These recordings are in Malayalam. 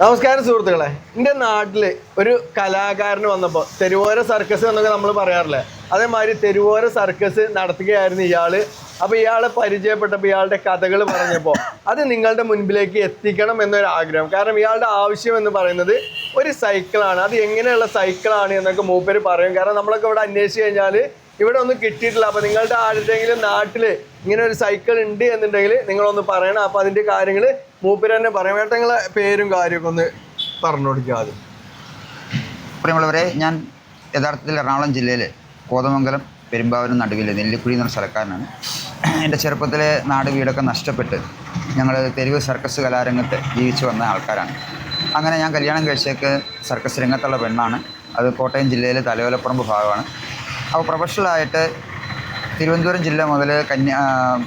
നമസ്കാരം സുഹൃത്തുക്കളെ. എന്റെ നാട്ടിൽ ഒരു കലാകാരന് വന്നപ്പോൾ തെരുവോര സർക്കസ് എന്നൊക്കെ നമ്മൾ പറയാറില്ലേ? അതേമാതിരി തെരുവോര സർക്കസ് നടത്തുകയായിരുന്നു ഇയാൾ അപ്പോൾ ഇയാളെ പരിചയപ്പെട്ടപ്പോൾ ഇയാളുടെ കഥകൾ പറഞ്ഞപ്പോൾ അത് നിങ്ങളുടെ മുൻപിലേക്ക് എത്തിക്കണം എന്നൊരു ആഗ്രഹം. കാരണം ഇയാളുടെ ആവശ്യം എന്ന് പറയുന്നത് ഒരു സൈക്കിളാണ് അത് എങ്ങനെയുള്ള സൈക്കിളാണ് എന്നൊക്കെ മൂപ്പര് പറയും. കാരണം നമ്മളൊക്കെ ഇവിടെ അന്വേഷിച്ച് കഴിഞ്ഞാൽ ഇവിടെ ഒന്നും കിട്ടിയിട്ടില്ല. അപ്പോൾ നിങ്ങളുടെ ആരുടെയെങ്കിലും നാട്ടിൽ ഇങ്ങനെ ഒരു സൈക്കിൾ ഉണ്ട് എന്നുണ്ടെങ്കിൽ നിങ്ങളൊന്ന് പറയണം. അപ്പോൾ അതിന്റെ കാര്യങ്ങൾ മൂപ്പര് തന്നെ പറയാം. ഏട്ടങ്ങളെ പേരും കാര്യമൊക്കെ ഒന്ന് പറഞ്ഞു കൊടുക്കുക ആദ്യം. ഞാൻ യഥാർത്ഥത്തിൽ എറണാകുളം ജില്ലയിലെ കോതമംഗലം പെരുമ്പാവൂരും നടുവിൽ നെല്ലിക്കുഴി എന്ന സ്ഥലക്കാരനാണ്. എന്റെ ചെറുപ്പത്തിലെ നാട് വീടൊക്കെ നഷ്ടപ്പെട്ട് ഞങ്ങൾ തെരുവ് സർക്കസ് കലാരംഗത്ത് ജീവിച്ചു വന്ന ആൾക്കാരാണ്. അങ്ങനെ ഞാൻ കല്യാണം കഴിച്ചേക്ക് സർക്കസ് രംഗത്തുള്ള പെണ്ണാണ്. അത് കോട്ടയം ജില്ലയിലെ തലയോലപ്പറമ്പ് ഭാഗമാണ്. അപ്പോൾ പ്രൊഫഷണലായിട്ട് തിരുവനന്തപുരം ജില്ല മുതൽ കന്യാ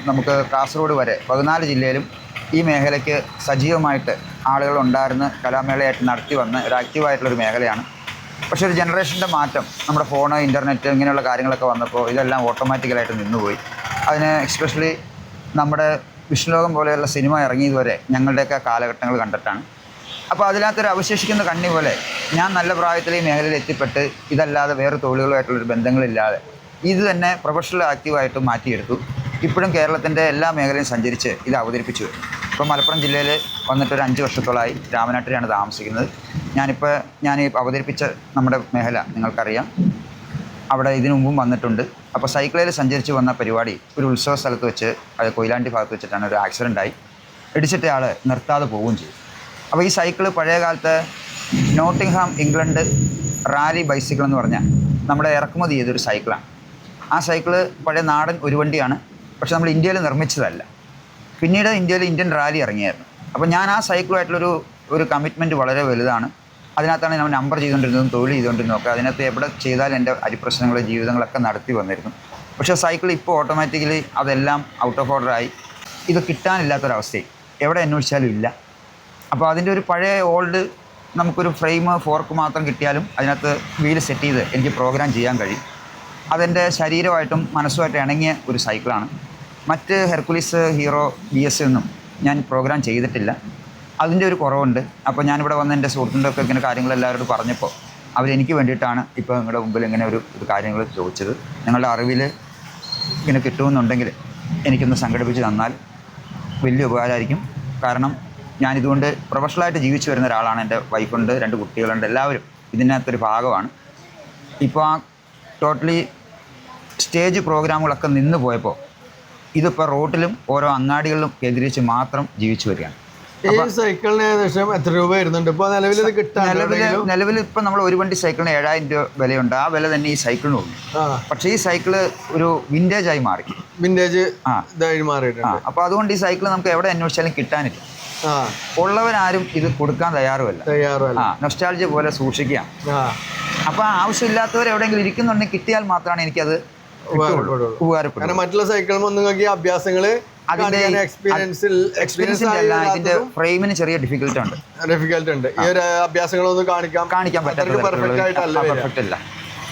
നമുക്ക് കാസർഗോഡ് വരെ പതിനാല് ജില്ലയിലും ഈ മേഖലയ്ക്ക് സജീവമായിട്ട് ആളുകൾ ഉണ്ടായിരുന്ന കലാമേളയായിട്ട് നടത്തി വന്ന ഒരു ആക്റ്റീവായിട്ടുള്ളൊരു മേഖലയാണ്. പക്ഷേ ഒരു ജനറേഷന്റെ മാറ്റം നമ്മുടെ ഫോണ് ഇന്റർനെറ്റ് ഇങ്ങനെയുള്ള കാര്യങ്ങളൊക്കെ വന്നപ്പോൾ ഇതെല്ലാം ഓട്ടോമാറ്റിക്കലായിട്ട് നിന്നുപോയി. അതിന് എക്സ്പെഷ്യലി നമ്മുടെ വിഷ്ണുലോകം പോലെയുള്ള സിനിമ ഇറങ്ങിയതുവരെ ഞങ്ങളുടെയൊക്കെ കാലഘട്ടങ്ങൾ കണ്ടിട്ടാണ്. അപ്പോൾ അതിനകത്തൊരു അവശേഷിക്കുന്ന കണ്ണി പോലെ ഞാൻ നല്ല പ്രായത്തിൽ ഈ മേഖലയിൽ എത്തിപ്പെട്ട് ഇതല്ലാതെ വേറെ തൊഴിലുകളുമായിട്ടുള്ളൊരു ബന്ധങ്ങളില്ലാതെ ഇത് തന്നെ പ്രൊഫഷണൽ ആക്റ്റീവായിട്ട് മാറ്റിയെടുത്തു. ഇപ്പോഴും കേരളത്തിന്റെ എല്ലാ മേഖലയും സഞ്ചരിച്ച് ഇത് അവതരിപ്പിച്ചു. ഇപ്പോൾ മലപ്പുറം ജില്ലയിൽ വന്നിട്ട് ഒരു അഞ്ച് വർഷത്തോളമായി രാമനാട്ടിലാണ് താമസിക്കുന്നത്. ഞാനിപ്പോൾ ഞാൻ ഈ അവതരിപ്പിച്ച നമ്മുടെ മേഖല നിങ്ങൾക്കറിയാം. അവിടെ ഇതിനു മുമ്പും വന്നിട്ടുണ്ട്. അപ്പോൾ സൈക്കിളിൽ സഞ്ചരിച്ച് വന്ന പരിപാടി ഒരു ഉത്സവ സ്ഥലത്ത് വെച്ച് അത് കൊയിലാണ്ടി ഭാഗത്ത് വെച്ചിട്ടാണ് ഒരു ആക്സിഡന്റ് ആയി. ഇടിച്ചിട്ടയാൾ നിർത്താതെ പോവുകയും ചെയ്തു. അപ്പോൾ ഈ സൈക്കിൾ പഴയ കാലത്ത് നോട്ടിംഗ്ഹാം ഇംഗ്ലണ്ട് റാലി ബൈസിക്കിൾ എന്ന് പറഞ്ഞാൽ നമ്മുടെ ഇറക്കുമതി ചെയ്തൊരു സൈക്കിളാണ് ആ സൈക്കിൾ പഴയ നാടൻ ഒരു വണ്ടിയാണ്. പക്ഷെ നമ്മൾ ഇന്ത്യയിൽ നിർമ്മിച്ചതല്ല. പിന്നീട് ഇന്ത്യയിൽ ഇന്ത്യൻ റാലി ഇറങ്ങിയായിരുന്നു. അപ്പോൾ ഞാൻ ആ സൈക്കിളുമായിട്ടുള്ളൊരു ഒരു കമ്മിറ്റ്മെന്റ് വളരെ വലുതാണ്. അതിനകത്താണ് ഞാൻ നമ്പർ ചെയ്തുകൊണ്ടിരുന്നതും തൊഴിൽ ചെയ്തുകൊണ്ടിരുന്നതും ഒക്കെ. അതിനകത്ത് എവിടെ ചെയ്താലും എന്റെ അരിപ്രശ്നങ്ങൾ ജീവിതങ്ങളൊക്കെ നടത്തി വന്നിരുന്നു. പക്ഷേ സൈക്കിൾ ഇപ്പോൾ ഓട്ടോമാറ്റിക്കലി അതെല്ലാം ഔട്ട് ഓഫ് ഓർഡറായി ഇത് കിട്ടാനില്ലാത്തൊരവസ്ഥയും എവിടെ അന്വേഷിച്ചാലും ഇല്ല. അപ്പോൾ അതിന്റെ ഒരു പഴയ ഓൾഡ് നമുക്കൊരു ഫ്രെയിം ഫോർക്ക് മാത്രം കിട്ടിയാലും അതിനകത്ത് വീൽ സെറ്റ് ചെയ്ത് എനിക്ക് പ്രോഗ്രാം ചെയ്യാൻ കഴിയും. അതെന്റെ ശരീരമായിട്ടും മനസ്സുമായിട്ട് ഇണങ്ങിയ ഒരു സൈക്കിളാണ് മറ്റ് ഹെർക്കുലീസ് ഹീറോ ബി എസ് ഒന്നും ഞാൻ പ്രോഗ്രാം ചെയ്തിട്ടില്ല. അതിന്റെ ഒരു കുറവുണ്ട്. അപ്പോൾ ഞാനിവിടെ വന്ന് എന്റെ സുഹൃത്തിന്റെ ഒക്കെ ഇങ്ങനെ കാര്യങ്ങൾ എല്ലാവരോടും പറഞ്ഞപ്പോൾ അവരെനിക്ക് വേണ്ടിയിട്ടാണ് ഇപ്പോൾ നിങ്ങളുടെ മുമ്പിൽ ഇങ്ങനെ ഒരു ഒരു കാര്യങ്ങൾ ചോദിച്ചത്. നിങ്ങളുടെ അറിവിൽ ഇങ്ങനെ കിട്ടുമെന്നുണ്ടെങ്കിൽ എനിക്കൊന്ന് സംഘടിപ്പിച്ച് തന്നാൽ വലിയ ഉപകാരമായിരിക്കും. കാരണം ഞാനിതുകൊണ്ട് പ്രൊഫഷണലായിട്ട് ജീവിച്ചു വരുന്ന ഒരാളാണ് എന്റെ വൈഫുണ്ട് രണ്ട് കുട്ടികളുണ്ട് എല്ലാവരും ഇതിനകത്തൊരു ഭാഗമാണ്. ഇപ്പോൾ ആ ടോട്ടലി സ്റ്റേജ് പ്രോഗ്രാമുകളൊക്കെ നിന്ന് പോയപ്പോൾ ഇതിപ്പോൾ റോട്ടിലും ഓരോ അങ്ങാടികളിലും കേന്ദ്രീകരിച്ച് മാത്രം ജീവിച്ചു വരികയാണ്. ഈ സൈക്കിളിന് ഏകദേശം എത്ര രൂപ വരുന്നുണ്ട്? ഇപ്പോൾ നിലവിൽ ഇത് കിട്ടാൻ നിലവിൽ നിലവിൽ ഇപ്പം നമ്മൾ ഒരു വണ്ടി സൈക്കിളിന് ഏഴായിരം രൂപ വിലയുണ്ട്. ആ വില തന്നെ ഈ സൈക്കിളിനും ഉണ്ട് പക്ഷേ ഈ സൈക്കിൾ ഒരു വിന്റേജ് ആയി മാറി. വിന്റേജ് ആ. ഇതായി മാറിയിട്ടുണ്ട്. അപ്പോൾ അതുകൊണ്ട് ഈ സൈക്കിൾ നമുക്ക് എവിടെ അന്വേഷിച്ചാലും കിട്ടാനില്ല. ഉള്ളവരാരും ഇത് കൊടുക്കാൻ തയ്യാറുമല്ല. തയ്യാറല്ല ആ പോലെ സൂക്ഷിക്കാം അപ്പൊ ആവശ്യമില്ലാത്തവർ എവിടെയെങ്കിലും ഇരിക്കുന്നുണ്ടെങ്കിൽ കിട്ടിയാൽ മാത്രമാണ് എനിക്കത് അത് ഉപകാരപ്പെടും മറ്റുള്ള സൈക്കിളും ഒന്നും നിങ്ങൾക്ക് ഈ അഭ്യാസങ്ങൾ അതിന്റെ എക്സ്പീരിയൻസിൽ എക്സ്പീരിയൻസിന്റെ അല്ല ഇതിന്റെ ഫ്രെയിമിന് ചെറിയ ഡിഫിക്കൽട്ടി ഉണ്ട്. ഡിഫിക്കൽട്ട് ഉണ്ട്. ഈ ഒരു അഭ്യാസങ്ങളൊന്നും കാണിക്കാം കാണിക്കാൻ പറ്റാത്ത പെർഫെക്റ്റ് ആയിട്ടല്ല. പെർഫെക്റ്റ് അല്ല.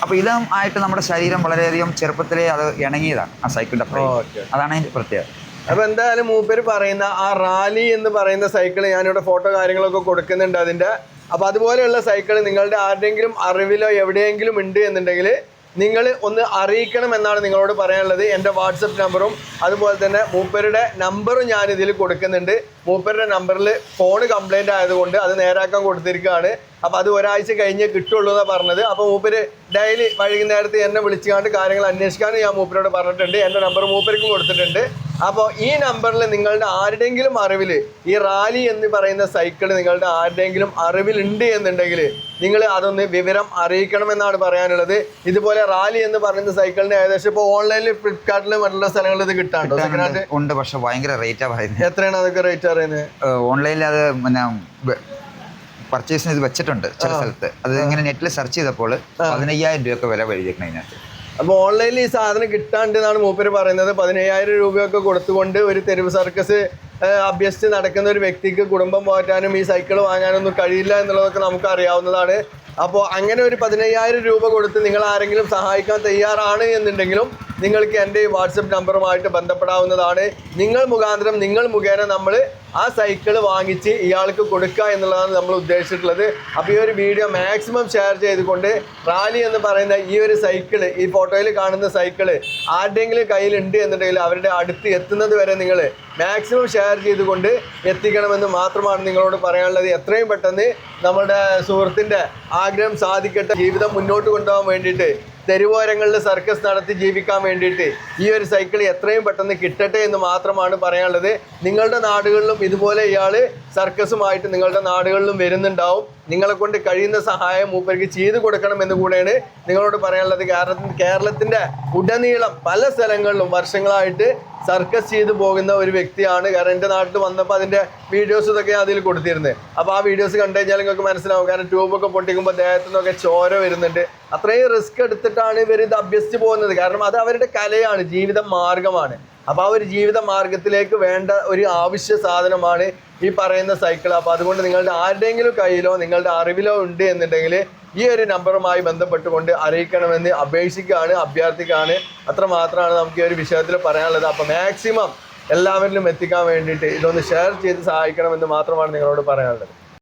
അപ്പോൾ ഇതും ആയിട്ട് നമ്മുടെ ശരീരം വളരെയധികം ചെറുപ്പത്തിലേ അത് ഇണങ്ങിയതാണ് ആ സൈക്കിളിന്റെ ഫ്രെയിം അതാണ് അതിന്റെ പ്രത്യേകത. അപ്പൊ എന്തായാലും മൂപ്പര് പറയുന്ന ആ റാലി എന്ന് പറയുന്ന സൈക്കിൾ ഞാനിവിടെ ഫോട്ടോ കാര്യങ്ങളൊക്കെ കൊടുക്കുന്നുണ്ട് അതിന്റെ. അപ്പൊ അതുപോലെയുള്ള സൈക്കിൾ നിങ്ങളുടെ ആരുടെയെങ്കിലും അറിവിലോ എവിടെയെങ്കിലും ഉണ്ട് എന്നുണ്ടെങ്കിൽ നിങ്ങൾ ഒന്ന് അറിയിക്കണം എന്നാണ് നിങ്ങളോട് പറയാനുള്ളത്. എന്റെ വാട്സപ്പ് നമ്പറും അതുപോലെ തന്നെ മൂപ്പരുടെ നമ്പറും ഞാൻ ഇതിൽ കൊടുക്കുന്നുണ്ട്. മൂപ്പരുടെ നമ്പറിൽ ഫോൺ കംപ്ലൈന്റ് ആയതുകൊണ്ട് അത് നേരാക്കാൻ കൊടുത്തിരിക്കുകയാണ്. അപ്പോൾ അത് ഒരാഴ്ച കഴിഞ്ഞേ കിട്ടുള്ളൂ എന്നാണ് പറഞ്ഞത്. അപ്പോൾ മൂപ്പര് ഡെയിലി വൈകുന്നേരത്ത് എന്നെ വിളിച്ചുകൊണ്ട് കാര്യങ്ങൾ അന്വേഷിക്കാനും ഞാൻ മൂപ്പരോട് പറഞ്ഞിട്ടുണ്ട്. എന്റെ നമ്പർ മൂപ്പർക്കും കൊടുത്തിട്ടുണ്ട്. അപ്പോൾ ഈ നമ്പറിൽ നിങ്ങളുടെ ആരുടെയെങ്കിലും അറിവിൽ ഈ റാലി എന്ന് പറയുന്ന സൈക്കിൾ നിങ്ങളുടെ ആരുടെയെങ്കിലും അറിവിലുണ്ട് എന്നുണ്ടെങ്കിൽ നിങ്ങൾ അതൊന്ന് വിവരം അറിയിക്കണമെന്നാണ് പറയാനുള്ളത്. ഇതുപോലെ റാലി എന്ന് പറയുന്ന സൈക്കിളിന് ഏകദേശം ഇപ്പോൾ ഓൺലൈനിൽ ഫ്ലിപ്കാർട്ടിൽ മറ്റുള്ള സ്ഥലങ്ങളിൽ ഇത് കിട്ടാണ്ടോ ഉണ്ട് പക്ഷെ ഭയങ്കര റേറ്റാ പറയുന്നത്. എത്രയാണ് അതൊക്കെ റേറ്റ് അറിയുന്നത് ഓൺലൈനിൽ അത് പിന്നെ പർച്ചേസിന് ഇത് വെച്ചിട്ടുണ്ട് ചില സ്ഥലത്ത്. അത് ഇങ്ങനെ നെറ്റിൽ സെർച്ച് ചെയ്തപ്പോൾ പതിനയ്യായിരം രൂപയൊക്കെ വില വഴിയിരിക്കണം ഇതിനകത്ത് അപ്പോൾ ഓൺലൈനിൽ ഈ സാധനം കിട്ടാണ്ട് എന്നാണ് മൂപ്പര് പറയുന്നത്. പതിനയ്യായിരം രൂപയൊക്കെ കൊടുത്തുകൊണ്ട് ഒരു തെരുവ് സർക്കസ് അഭ്യസിച്ച് നടക്കുന്ന ഒരു വ്യക്തിക്ക് കുടുംബം മാറ്റാനും ഈ സൈക്കിൾ വാങ്ങാനൊന്നും കഴിയില്ല എന്നുള്ളതൊക്കെ നമുക്ക് അറിയാവുന്നതാണ് അപ്പോൾ അങ്ങനെ ഒരു പതിനയ്യായിരം രൂപ കൊടുത്ത് നിങ്ങൾ ആരെങ്കിലും സഹായിക്കാൻ തയ്യാറാണ് എന്നുണ്ടെങ്കിലും നിങ്ങൾക്ക് എന്റെ ഈ വാട്സപ്പ് നമ്പറുമായിട്ട് ബന്ധപ്പെടാവുന്നതാണ്. നിങ്ങൾ മുഖാന്തരം നിങ്ങൾ മുഖേന നമ്മൾ ആ സൈക്കിൾ വാങ്ങിച്ച് ഇയാൾക്ക് കൊടുക്കുക എന്നുള്ളതാണ് നമ്മൾ ഉദ്ദേശിച്ചിട്ടുള്ളത്. അപ്പോൾ ഈ ഒരു വീഡിയോ മാക്സിമം ഷെയർ ചെയ്തുകൊണ്ട് റാലി എന്ന് പറയുന്ന ഈ ഒരു സൈക്കിൾ ഈ ഫോട്ടോയിൽ കാണുന്ന സൈക്കിൾ ആരുടെയെങ്കിലും കയ്യിലുണ്ട് എന്നുണ്ടെങ്കിൽ അവരുടെ അടുത്ത് എത്തുന്നത് വരെ നിങ്ങൾ മാക്സിമം ഷെയർ ചെയ്തുകൊണ്ട് എത്തിക്കണമെന്ന് മാത്രമാണ് നിങ്ങളോട് പറയാനുള്ളത്. എത്രയും പെട്ടെന്ന് നമ്മുടെ സുഹൃത്തിന്റെ ആഗ്രഹം സാധിക്കട്ടെ. ജീവിതം മുന്നോട്ട് കൊണ്ടുപോകാൻ വേണ്ടിയിട്ട് തെരുവോരങ്ങളിൽ സർക്കസ് നടത്തി ജീവിക്കാൻ വേണ്ടിയിട്ട് ഈ ഒരു സൈക്കിൾ എത്രയും പെട്ടെന്ന് കിട്ടട്ടെ എന്ന് മാത്രമാണ് പറയാനുള്ളത്. നിങ്ങളുടെ നാടുകളിലും ഇതുപോലെ ഇയാൾ സർക്കസുമായിട്ട് നിങ്ങളുടെ നാടുകളിലും വരുന്നുണ്ടാവും. നിങ്ങളെ കൊണ്ട് കഴിയുന്ന സഹായം മൂപ്പർക്ക് ചെയ്തു കൊടുക്കണം എന്ന് കൂടെയാണ് നിങ്ങളോട് പറയാനുള്ളത്. കേരള കേരളത്തിന്റെ ഉടനീളം പല സ്ഥലങ്ങളിലും വർഷങ്ങളായിട്ട് സർക്കസ് ചെയ്തു പോകുന്ന ഒരു വ്യക്തിയാണ്. കാരണം എന്റെ നാട്ടിൽ വന്നപ്പോൾ അതിന്റെ വീഡിയോസ് ഇതൊക്കെ അതിൽ കൊടുത്തിരുന്നത്. അപ്പോൾ ആ വീഡിയോസ് കണ്ടു കഴിഞ്ഞാൽ നിങ്ങൾക്ക് മനസ്സിലാവും. കാരണം ട്യൂബൊക്കെ പൊട്ടിക്കുമ്പോൾ ദേഹത്തു നിന്നൊക്കെ ചോര വരുന്നുണ്ട്. അത്രയും റിസ്ക് എടുത്തിട്ടാണ് ഇവർ ഇത് അഭ്യസിച്ച് പോകുന്നത്. കാരണം അത് അവരുടെ കലയാണ് ജീവിത മാർഗമാണ്. അപ്പോൾ ആ ഒരു ജീവിത മാർഗത്തിലേക്ക് വേണ്ട ഒരു ആവശ്യ സാധനമാണ് ഈ പറയുന്ന സൈക്കിൾ അപ്പോൾ അതുകൊണ്ട് നിങ്ങളുടെ ആരുടെയെങ്കിലും കയ്യിലോ നിങ്ങളുടെ അറിവിലോ ഉണ്ട് എന്നുണ്ടെങ്കിൽ ഈ ഒരു നമ്പറുമായി ബന്ധപ്പെട്ടുകൊണ്ട് അറിയിക്കണമെന്ന് അപേക്ഷിക്കുകയാണ് അഭ്യർത്ഥിക്കുകയാണ്. അത്ര മാത്രമാണ് നമുക്ക് ഈ ഒരു വിഷയത്തിൽ പറയാനുള്ളത്. അപ്പോൾ മാക്സിമം എല്ലാവരിലും എത്തിക്കാൻ വേണ്ടിയിട്ട് ഇതൊന്ന് ഷെയർ ചെയ്ത് സഹായിക്കണമെന്ന് മാത്രമാണ് നിങ്ങളോട് പറയാനുള്ളത്.